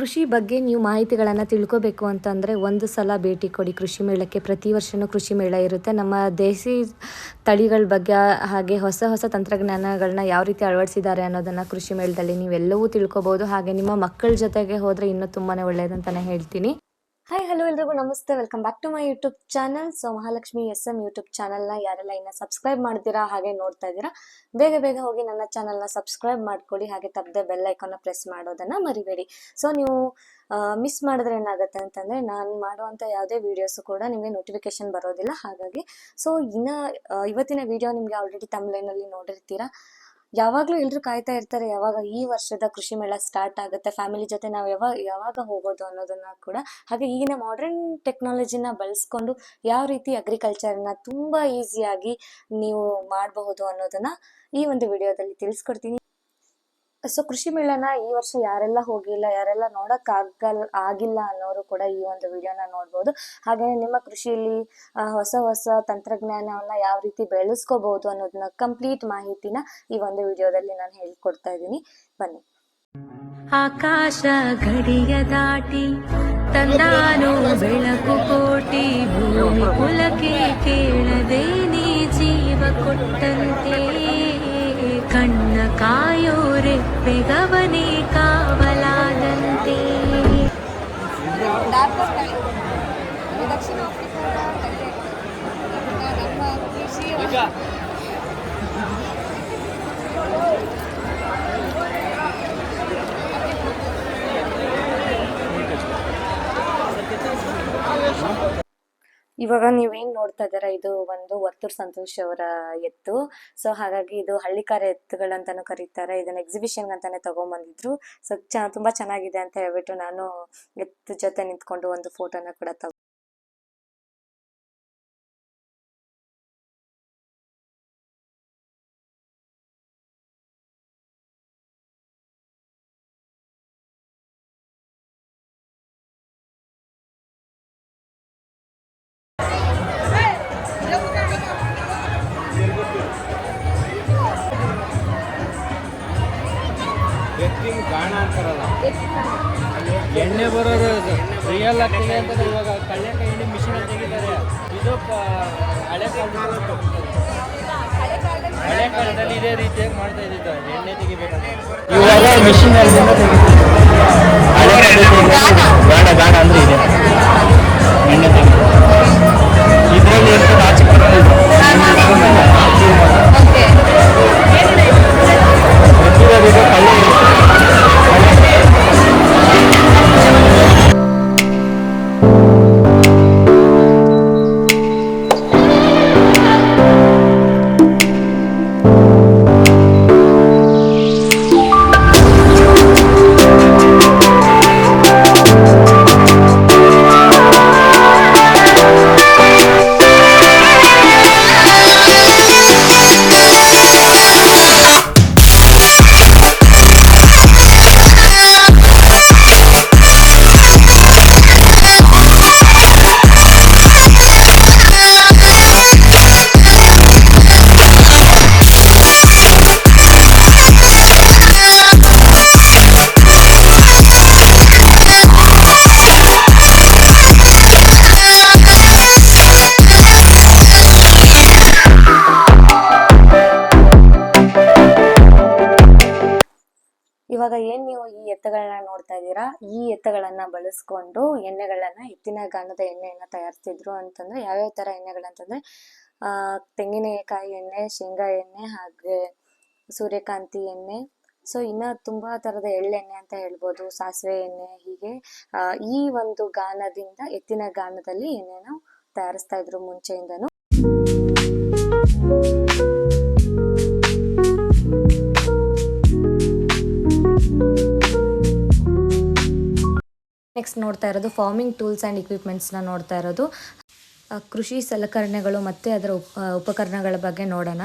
ಕೃಷಿ ಬಗ್ಗೆ ನೀವು ಮಾಹಿತಿಗಳನ್ನು ತಿಳ್ಕೋಬೇಕು ಅಂತಂದರೆ ಒಂದು ಸಲ ಭೇಟಿ ಕೊಡಿ. ಕೃಷಿ ಮೇಳಕ್ಕೆ ಪ್ರತಿ ವರ್ಷವೂ ಕೃಷಿ ಮೇಳ ಇರುತ್ತೆ. ನಮ್ಮ ದೇಸಿ ತಳಿಗಳ ಬಗ್ಗೆ, ಹಾಗೆ ಹೊಸ ಹೊಸ ತಂತ್ರಜ್ಞಾನಗಳನ್ನ ಯಾವ ರೀತಿ ಅಳವಡಿಸಿದ್ದಾರೆ ಅನ್ನೋದನ್ನು ಕೃಷಿ ಮೇಳದಲ್ಲಿ ನೀವೆಲ್ಲವೂ ತಿಳ್ಕೊಬೋದು. ಹಾಗೆ ನಿಮ್ಮ ಮಕ್ಕಳ ಜೊತೆಗೆ ಹೋದರೆ ಇನ್ನೂ ತುಂಬಾ ಒಳ್ಳೆಯದಂತಲೇ ಹೇಳ್ತೀನಿ. ಹಾಯ್ ಹಲೋ ಎಲ್ರಿಗೂ, ನಮಸ್ತೆ. Welcome back to my YouTube channel so Mahalakshmi S M YouTube ಚಾನಲ್ನ ಯಾರೆಲ್ಲ ಇನ್ನು ಸಬ್ಸ್ಕ್ರೈಬ್ ಮಾಡ್ತೀರಾ ಹಾಗೆ ನೋಡ್ತಾ ಇದ್ದೀರಾ, ಬೇಗ ಬೇಗ ಹೋಗಿ ನನ್ನ ಚಾನಲ್ನ ಸಬ್ಸ್ಕ್ರೈಬ್ ಮಾಡ್ಕೊಳ್ಳಿ, ಹಾಗೆ ತಪ್ಪದೆ ಬೆಲ್ ಐಕಾನ್ನ ಪ್ರೆಸ್ ಮಾಡೋದನ್ನು ಮರಿಬೇಡಿ. ಸೊ ನೀವು ಮಿಸ್ ಮಾಡಿದ್ರೆ ಏನಾಗುತ್ತೆ ಅಂತಂದರೆ, ನಾನು ಮಾಡುವಂಥ ಯಾವುದೇ ವೀಡಿಯೋಸು ಕೂಡ ನಿಮಗೆ ನೋಟಿಫಿಕೇಶನ್ ಬರೋದಿಲ್ಲ. ಹಾಗಾಗಿ ಸೊ ಇನ್ನು ಇವತ್ತಿನ ವಿಡಿಯೋ ನಿಮಗೆ ಆಲ್ರೆಡಿ ತಮ್ಲೈನಲ್ಲಿ ನೋಡಿರ್ತೀರಾ ಯಾವಾಗಲೂ ಎಲ್ಲರೂ ಕಾಯ್ತಾ ಇರ್ತಾರೆ, ಯಾವಾಗ ಈ ವರ್ಷದ ಕೃಷಿ ಮೇಳ ಸ್ಟಾರ್ಟ್ ಆಗುತ್ತೆ ಫ್ಯಾಮಿಲಿ ಜೊತೆ ನಾವು ಯಾವಾಗ ಯಾವಾಗ ಹೋಗೋದು ಅನ್ನೋದನ್ನ ಕೂಡ. ಹಾಗೆ ಈಗಿನ ಮಾಡರ್ನ್ ಟೆಕ್ನಾಲಜಿನ ಬಳಸ್ಕೊಂಡು ಯಾವ ರೀತಿ ಅಗ್ರಿಕಲ್ಚರ್ನ ತುಂಬಾ ಈಸಿಯಾಗಿ ನೀವು ಮಾಡಬಹುದು ಅನ್ನೋದನ್ನ ಈ ಒಂದು ವಿಡಿಯೋದಲ್ಲಿ ತಿಳಿಸ್ಕೊಡ್ತೀನಿ. ಸೊ ಕೃಷಿ ಮೇಳನ ಈ ವರ್ಷ ಯಾರೆಲ್ಲ ಹೋಗಿಲ್ಲ, ಯಾರೆಲ್ಲ ನೋಡಕ್ ಆಗಲ್, ಆಗಿಲ್ಲ ಅನ್ನೋರು ಕೂಡ ಈ ಒಂದು ವಿಡಿಯೋನ ನೋಡ್ಬೋದು. ಹಾಗೆ ನಿಮ್ಮ ಕೃಷಿಯಲ್ಲಿ ಹೊಸ ಹೊಸ ತಂತ್ರಜ್ಞಾನವನ್ನ ಯಾವ ರೀತಿ ಬೆಳೆಸ್ಕೋಬಹುದು ಅನ್ನೋದನ್ನ ಕಂಪ್ಲೀಟ್ ಮಾಹಿತಿನ ಈ ಒಂದು ವಿಡಿಯೋದಲ್ಲಿ ನಾನು ಹೇಳ್ಕೊಡ್ತಾ ಇದ್ದೀನಿ. ಬನ್ನಿ. ಆಕಾಶ ಗಡಿಯ ದಾಟಿ, ತಂದಾನು ಬೆಳಕು ಕೋಟಿ, ಭೂಮಿ ಕುಲಕ್ಕೆ ಕೇಳದೆ ನೀ ಜೀವ కాయోరె పెగవనే కావలా ಇವಾಗ ನೀವೇನು ನೋಡ್ತಾ ಇದ್ದೀರಾ? ಇದು ಒಂದು ವರ್ತೂರ್ ಸಂತೋಷ್ ಅವರ ಎತ್ತು. ಸೊ ಹಾಗಾಗಿ ಇದು ಹಳ್ಳಿಕಾರ ಎತ್ತುಗಳಂತಾನು ಕರೀತಾರೆ. ಇದನ್ನ ಎಕ್ಸಿಬಿಷನ್ ಅಂತಾನೆ ತಗೊಂಡ್ಬಂದಿದ್ರು ಸೊ ಚ, ತುಂಬಾ ಚೆನ್ನಾಗಿದೆ ಅಂತ ಹೇಳ್ಬಿಟ್ಟು ನಾನು ಎತ್ತು ಜೊತೆ ನಿಂತ್ಕೊಂಡು ಒಂದು ಫೋಟೋನ ಕೂಡ ತಗೊ ಗಾಣ ಅಂತಾರಲ್ಲ ಎಣ್ಣೆ ಅದು. ರಿಯಲ್ ಆಗ್ತಿದೆ ಅಂತ ಇವಾಗ ಕಲ್ಯಾಣ ಎಣ್ಣೆ ಮಿಷಿನ್ ತೆಗಿತಾರೆ. ಇದು ಹಳೆ ಕಾಲದ ಹಳೆ ಕಾಲದಲ್ಲಿ ಇದೇ ರೀತಿಯಾಗಿ ಮಾಡ್ತಾ ಇದ್ದಿದ್ದು. ಎಣ್ಣೆ ತೆಗಿಬೇಕಂತ. ಇವಾಗ ಮಿಷಿನ್ ಗಾಣ ಗಾಣ ಅಂದ್ರೆ ಇದೆ. ಎಣ್ಣೆ ತೆಗಿ ಇದರಲ್ಲಿ ಇರ್ತದೆ ಆಚೆ ಎತ್ತುಗಳನ್ನ ನೋಡ್ತಾ ಇದ್ದೀರಾ? ಈ ಎತ್ತುಗಳನ್ನ ಬಳಸ್ಕೊಂಡು ಎಣ್ಣೆಗಳನ್ನ, ಎತ್ತಿನ ಗಾನದ ಎಣ್ಣೆಯನ್ನ ತಯಾರಿಸ್ತಿದ್ರು ಅಂತಂದ್ರೆ ಯಾವ್ಯಾವ ತರ ಎಣ್ಣೆಗಳಂತಂದ್ರೆ ಆ, ತೆಂಗಿನಕಾಯಿ ಎಣ್ಣೆ, ಶೇಂಗಾ ಎಣ್ಣೆ ಹಾಗೆ ಸೂರ್ಯಕಾಂತಿ ಎಣ್ಣೆ. ಸೊ, ಇನ್ನ ತುಂಬಾ ತರದ ಎಳ್ಳೆಣ್ಣೆ ಅಂತ ಹೇಳ್ಬೋದು, ಸಾಸಿವೆ ಎಣ್ಣೆ ಹೀಗೆ. ಈ ಒಂದು ಗಾನದಿಂದ ಎತ್ತಿನ ಗಾನದಲ್ಲಿ ಎಣ್ಣೆನ ತಯಾರಿಸ್ತಾ ಇದ್ರು ಮುಂಚೆಯಿಂದನು. ನೆಕ್ಸ್ಟ್ ನೋಡ್ತಾ ಇರೋದು ಫಾರ್ಮಿಂಗ್ ಟೂಲ್ಸ್ ಆ್ಯಂಡ್ ಇಕ್ವಿಪ್ಮೆಂಟ್ಸ್ನ ನೋಡ್ತಾ ಇರೋದು. ಕೃಷಿ ಸಲಕರಣೆಗಳು ಮತ್ತು ಅದರ ಉಪ ಉಪಕರಣಗಳ ಬಗ್ಗೆ ನೋಡೋಣ.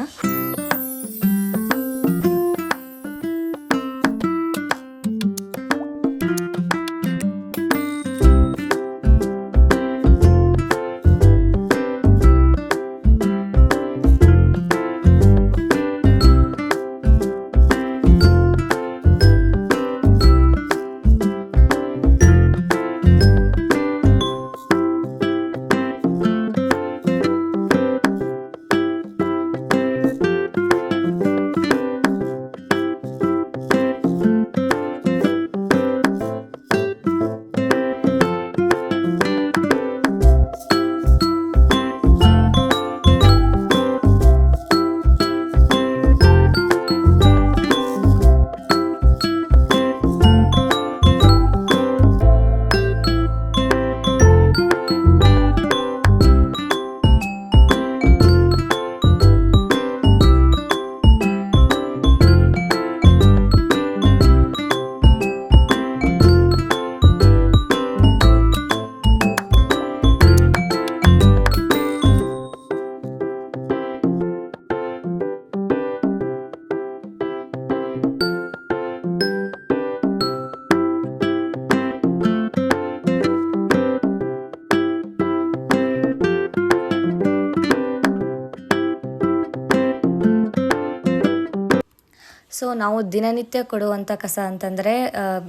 ಸೊ ನಾವು ದಿನನಿತ್ಯ ಕೊಡುವಂಥ ಕಸ ಅಂತಂದರೆ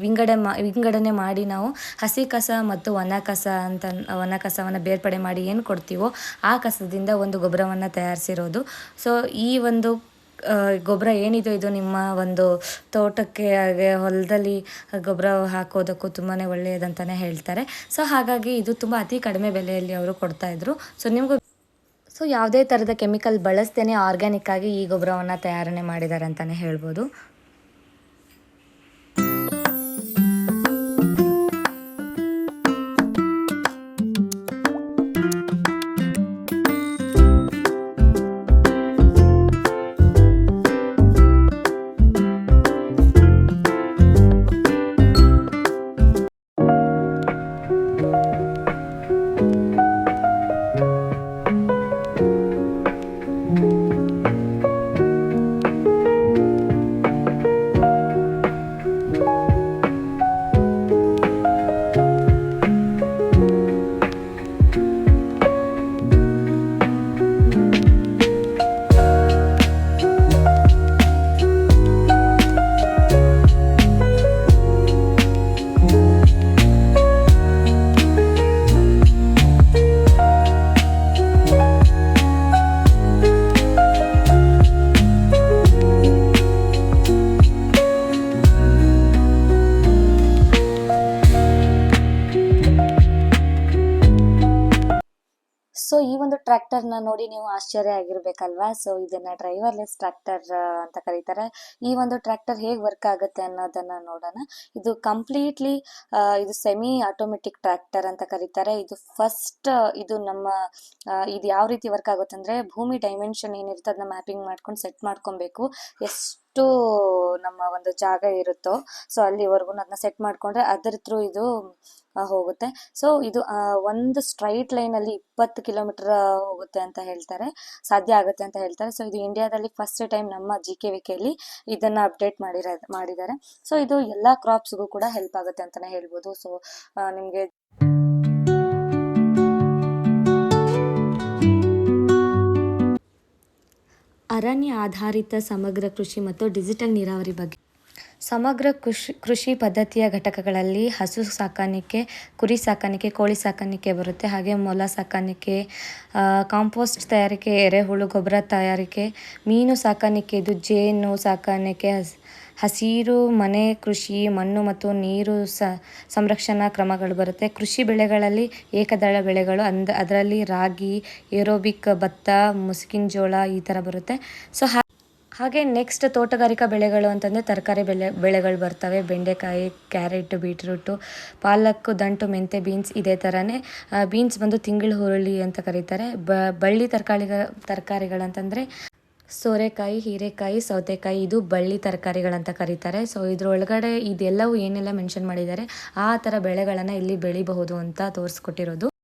ವಿಂಗಡೆ ಮಾ, ವಿಂಗಡಣೆ ಮಾಡಿ ನಾವು ಹಸಿ ಕಸ ಮತ್ತು ಒಣ ಕಸ ಅಂತ, ಒಣ ಕಸವನ್ನು ಬೇರ್ಪಡೆ ಮಾಡಿ ಏನು ಕೊಡ್ತೀವೋ ಆ ಕಸದಿಂದ ಒಂದು ಗೊಬ್ಬರವನ್ನು ತಯಾರಿಸಿರೋದು. ಸೊ ಈ ಒಂದು ಗೊಬ್ಬರ ಏನಿದೆ ಇದು ನಿಮ್ಮ ಒಂದು ತೋಟಕ್ಕೆ ಹಾಗೆ ಹೊಲದಲ್ಲಿ ಗೊಬ್ಬರ ಹಾಕೋದಕ್ಕೂ ತುಂಬಾ ಒಳ್ಳೆಯದಂತಲೇ ಹೇಳ್ತಾರೆ. ಸೊ ಹಾಗಾಗಿ ಇದು ತುಂಬ ಅತಿ ಕಡಿಮೆ ಬೆಲೆಯಲ್ಲಿ ಅವರು ಕೊಡ್ತಾಯಿದ್ರು ಸೊ ನಿಮಗೂ ಸೊ ಯಾವುದೇ ಥರದ ಕೆಮಿಕಲ್ ಬಳಸ್ದೇ ಆರ್ಗ್ಯಾನಿಕ್ಕಾಗಿ ಈ ಗೊಬ್ಬರವನ್ನು ತಯಾರಣೆ ಮಾಡಿದ್ದಾರೆ ಅಂತಲೇ ಹೇಳ್ಬೋದು. ಟ್ರ್ಯಾಕ್ಟರ್ನ ನೋಡಿ ನೀವು ಆಶ್ಚರ್ಯ ಆಗಿರ್ಬೇಕಲ್ವಾ? ಸೊ ಇದನ್ನ ಡ್ರೈವರ್ಲೆಸ್ ಟ್ರ್ಯಾಕ್ಟರ್ ಅಂತ ಕರೀತಾರೆ. ಈ ಒಂದು ಟ್ರ್ಯಾಕ್ಟರ್ ಹೇಗೆ ವರ್ಕ್ ಆಗುತ್ತೆ ಅನ್ನೋದನ್ನ ನೋಡೋಣ. ಇದು ಕಂಪ್ಲೀಟ್ಲಿ ಇದು ಸೆಮಿ ಆಟೋಮೆಟಿಕ್ ಟ್ರ್ಯಾಕ್ಟರ್ ಅಂತ ಕರೀತಾರೆ. ಇದು ಫಸ್ಟ್ ಇದು ನಮ್ಮ ಇದು ಯಾವ ರೀತಿ ವರ್ಕ್ ಆಗುತ್ತೆ ಅಂದ್ರೆ ಭೂಮಿ ಡೈಮೆನ್ಷನ್ ಏನಿರುತ್ತೆ ಅದನ್ನ ಮ್ಯಾಪಿಂಗ್ ಮಾಡ್ಕೊಂಡು ಸೆಟ್ ಮಾಡ್ಕೊಬೇಕು. ಎಷ್ಟು ನಮ್ಮ ಒಂದು ಜಾಗ ಇರುತ್ತೋ ಸೊ ಅಲ್ಲಿವರೆಗೂ ಅದನ್ನ ಸೆಟ್ ಮಾಡ್ಕೊಂಡ್ರೆ ಅದ್ರ ಥ್ರೂ ಇದು ಹೋಗುತ್ತೆ. ಸೊ ಇದು ಒಂದು ಸ್ಟ್ರೈಟ್ ಲೈನಲ್ಲಿ ಇಪ್ಪತ್ತು ಕಿಲೋಮೀಟರ್ ಹೋಗುತ್ತೆ ಅಂತ ಹೇಳ್ತಾರೆ. ಸಾಧ್ಯ ಆಗುತ್ತೆ ಅಂತ ಹೇಳ್ತಾರೆ. ಸೊ ಇದು ಇಂಡಿಯಾದಲ್ಲಿ ಫಸ್ಟ್ ಟೈಮ್ ನಮ್ಮ ಜಿ ಕೆ ವಿಕೆಯಲ್ಲಿ ಇದನ್ನ ಅಪ್ಡೇಟ್ ಮಾಡಿರ, ಮಾಡಿದ್ದಾರೆ. ಸೊ ಇದು ಎಲ್ಲ ಕ್ರಾಪ್ಸ್ಗೂ ಕೂಡ ಹೆಲ್ಪ್ ಆಗುತ್ತೆ ಅಂತಲೇ ಹೇಳ್ಬೋದು. ಸೊ ನಿಮಗೆ ಅರಣ್ಯ ಆಧಾರಿತ ಸಮಗ್ರ ಕೃಷಿ ಮತ್ತು ಡಿಜಿಟಲ್ ನೀರಾವರಿ ಬಗ್ಗೆ. ಸಮಗ್ರ ಕೃಷಿ ಕೃಷಿ ಪದ್ಧತಿಯ ಘಟಕಗಳಲ್ಲಿ ಹಸು ಸಾಕಾಣಿಕೆ, ಕುರಿ ಸಾಕಾಣಿಕೆ, ಕೋಳಿ ಸಾಕಾಣಿಕೆ ಬರುತ್ತೆ. ಹಾಗೆ ಮೊಲ ಸಾಕಾಣಿಕೆ ಕಾಂಪೋಸ್ಟ್ ತಯಾರಿಕೆ, ಎರೆಹುಳು, ಗೊಬ್ಬರ ತಯಾರಿಕೆ, ಮೀನು ಸಾಕಾಣಿಕೆ, ಇದು ಜೇನು ಸಾಕಾಣಿಕೆ ಹಸಿರು ಮನೆ ಕೃಷಿ, ಮಣ್ಣು ಮತ್ತು ನೀರು ಸ ಸಂರಕ್ಷಣಾ ಕ್ರಮಗಳು ಬರುತ್ತೆ. ಕೃಷಿ ಬೆಳೆಗಳಲ್ಲಿ ಏಕದಳ ಬೆಳೆಗಳು ಅಂದ ಅದರಲ್ಲಿ ರಾಗಿ, ಏರೋಬಿಕ್, ಭತ್ತ ಮುಸುಕಿನ ಜೋಳ ಈ ಥರ ಬರುತ್ತೆ. ಸೊ ಹಾಗೆ ನೆಕ್ಸ್ಟ್ ತೋಟಗಾರಿಕಾ ಬೆಳೆಗಳು ಅಂತಂದರೆ ತರಕಾರಿ ಬೆಳೆ, ಬೆಳೆಗಳು ಬರ್ತವೆ. ಬೆಂಡೆಕಾಯಿ, ಕ್ಯಾರೆಟ್, ಬೀಟ್ರೂಟು, ಪಾಲಕ್, ದಂಟು, ಮೆಂತೆ, ಬೀನ್ಸ್ ಇದೇ ಥರನೇ ಬೀನ್ಸ್ ಬಂದು ತಿಂಗಳು ಹುರುಳಿ ಅಂತ ಕರೀತಾರೆ. ಬಳ್ಳಿ ತರಕಾರಿಗಳ ತರಕಾರಿಗಳಂತಂದರೆ ಸೋರೆಕಾಯಿ, ಹೀರೆಕಾಯಿ, ಸೌತೆಕಾಯಿ ಇದು ಬಳ್ಳಿ ತರಕಾರಿಗಳಂತ ಕರೀತಾರೆ. ಸೊ ಇದ್ರೊಳಗಡೆ ಇದೆಲ್ಲವೂ ಏನೆಲ್ಲ ಮೆನ್ಷನ್ ಮಾಡಿದ್ದಾರೆ, ಆ ಥರ ಬೆಳೆಗಳನ್ನು ಇಲ್ಲಿ ಬೆಳಿಬಹುದು ಅಂತ ತೋರಿಸ್ಕೊಟ್ಟಿರೋದು.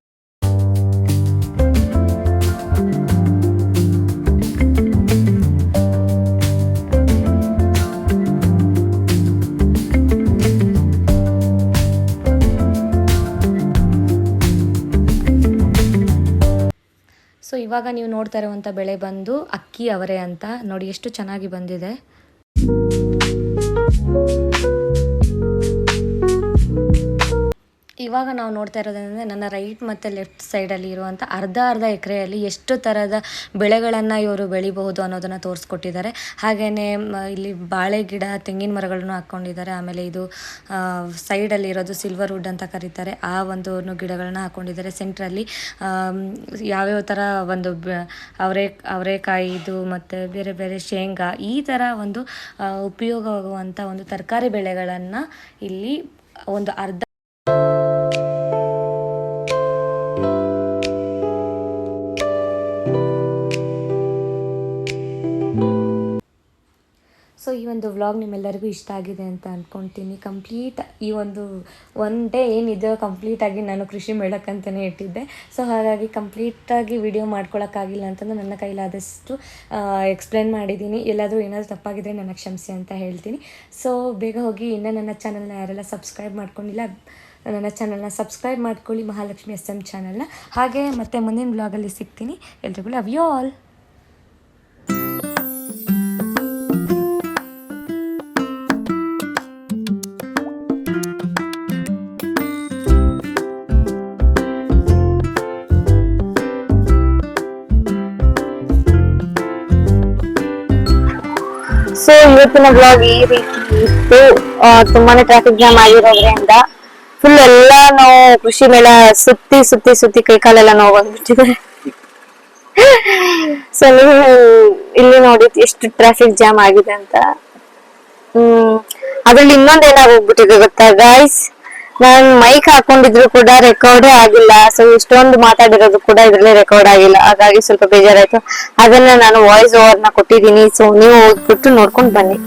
ಇವಾಗ ನೀವು ನೋಡ್ತಾ ಇರುವಂಥ ಬೆಳೆ ಬಂದು ಅಕ್ಕಿ ಅವರೆ ಅಂತ ನೋಡಿ ಎಷ್ಟು ಚೆನ್ನಾಗಿ ಬಂದಿದೆ. ಇವಾಗ ನಾವು ನೋಡ್ತಾ ಇರೋದಂದರೆ ನನ್ನ ರೈಟ್ ಮತ್ತು ಲೆಫ್ಟ್ ಸೈಡಲ್ಲಿ ಇರುವಂಥ ಅರ್ಧ ಅರ್ಧ ಎಕರೆಯಲ್ಲಿ ಎಷ್ಟು ಥರದ ಬೆಳೆಗಳನ್ನು ಇವರು ಬೆಳಿಬಹುದು ಅನ್ನೋದನ್ನು ತೋರಿಸ್ಕೊಟ್ಟಿದ್ದಾರೆ. ಹಾಗೆಯೇ ಇಲ್ಲಿ ಬಾಳೆ ಗಿಡ, ತೆಂಗಿನ ಮರಗಳನ್ನು ಹಾಕ್ಕೊಂಡಿದ್ದಾರೆ. ಆಮೇಲೆ ಇದು ಸೈಡಲ್ಲಿ ಇರೋದು ಸಿಲ್ವರ್ ವುಡ್ ಅಂತ ಕರೀತಾರೆ. ಆ ಒಂದು ಗಿಡಗಳನ್ನ ಹಾಕ್ಕೊಂಡಿದ್ದಾರೆ. ಸೆಂಟ್ರಲ್ಲಿ ಯಾವ್ಯಾವ ಥರ ಒಂದು ಅವರೇ, ಅವರೆ ಅವರೆಕಾಯಿ ಇದು ಮತ್ತು ಬೇರೆ ಬೇರೆ ಶೇಂಗಾ ಈ ಥರ ಒಂದು ಉಪಯೋಗವಾಗುವಂಥ ಒಂದು ತರಕಾರಿ ಬೆಳೆಗಳನ್ನು ಇಲ್ಲಿ ಒಂದು ಅರ್ಧ ಈ ಒಂದು ವ್ಲಾಗ್ ನಿಮ್ಮೆಲ್ಲರಿಗೂ ಇಷ್ಟ ಆಗಿದೆ ಅಂತ ಅಂದ್ಕೊಳ್ತೀನಿ ಕಂಪ್ಲೀಟ್ ಈ ಒಂದು ಒನ್ ಡೇ ಏನಿದೆಯೋ ಕಂಪ್ಲೀಟಾಗಿ ನಾನು ಕೃಷಿ ಮೇಳಕ್ಕಂತಲೇ ಇಟ್ಟಿದ್ದೆ. ಸೊ ಹಾಗಾಗಿ ಕಂಪ್ಲೀಟಾಗಿ ವಿಡಿಯೋ ಮಾಡ್ಕೊಳಕ್ಕಾಗಿಲ್ಲ ಅಂತಂದು ನನ್ನ ಕೈಲಾದಷ್ಟು ಎಕ್ಸ್ಪ್ಲೇನ್ ಮಾಡಿದ್ದೀನಿ ಎಲ್ಲಾದರೂ ಏನಾದರೂ ತಪ್ಪಾಗಿದ್ದರೆ ನನಗೆ ಕ್ಷಮಿಸಿ ಅಂತ ಹೇಳ್ತೀನಿ. ಸೊ ಬೇಗ ಹೋಗಿ ಇನ್ನೂ ನನ್ನ ಚಾನಲ್ನ ಯಾರೆಲ್ಲ ಸಬ್ಸ್ಕ್ರೈಬ್ ಮಾಡ್ಕೊಂಡಿಲ್ಲ, ನನ್ನ ಚಾನಲ್ನ ಸಬ್ಸ್ಕ್ರೈಬ್ ಮಾಡ್ಕೊಳ್ಳಿ. ಮಹಾಲಕ್ಷ್ಮಿ ಎಸ್ ಎಂ ಚಾನಲ್ನ ಹಾಗೆ ಮತ್ತೆ ಮುಂದಿನ ಬ್ಲಾಗಲ್ಲಿ ಸಿಗ್ತೀನಿ. ಎಲ್ರಿಗೂ ಲವ್ ಯು ಆಲ್ ಇವತ್ತಿನ ಬ್ಲಾಗ್ ಈ ರೀತಿ ಇತ್ತು. ತುಂಬಾನೇ ಟ್ರಾಫಿಕ್ ಜಾಮ್ ಆಗಿರೋದ್ರಿಂದ ಫುಲ್ ಎಲ್ಲ ನಾವು ಕೃಷಿ ಮೇಳ ಸುತ್ತಿ ಸುತ್ತಿ ಸುತ್ತಿ ಕೈಕಾಲೆಲ್ಲ ನೋವು ಬಂದ್ಬಿಟ್ಟಿದೆ. ಸೊ ನೀವು ಇಲ್ಲಿ ನೋಡಿ ಎಷ್ಟು ಟ್ರಾಫಿಕ್ ಜಾಮ್ ಆಗಿದೆ ಅಂತ. ಹ್ಮ್, ಅದ್ರಲ್ಲಿ ಇನ್ನೊಂದ್ ಏನಾಗೋಗ್ಬಿಟ್ಟಿದೆ ಗೊತ್ತಾ ಗಾಯ್ಸ್ ನಾನ್ ಮೈಕ್ ಹಾಕೊಂಡಿದ್ರು ಕೂಡ ರೆಕಾರ್ಡೇ ಆಗಿಲ್ಲ. ಸೊ ಇಷ್ಟೊಂದು ಮಾತಾಡಿರೋದು ಕೂಡ ಇದ್ರಲ್ಲಿ ರೆಕಾರ್ಡ್ ಆಗಿಲ್ಲ. ಹಾಗಾಗಿ ಸ್ವಲ್ಪ ಬೇಜಾರಾಯ್ತು. ಅದನ್ನ ನಾನು ವಾಯ್ಸ್ ಓವರ್ನ ಕೊಟ್ಟಿದ್ದೀನಿ. ಸೊ ನೀವು ಹೋಗ್ಬಿಟ್ಟು ನೋಡ್ಕೊಂಡು ಬನ್ನಿ.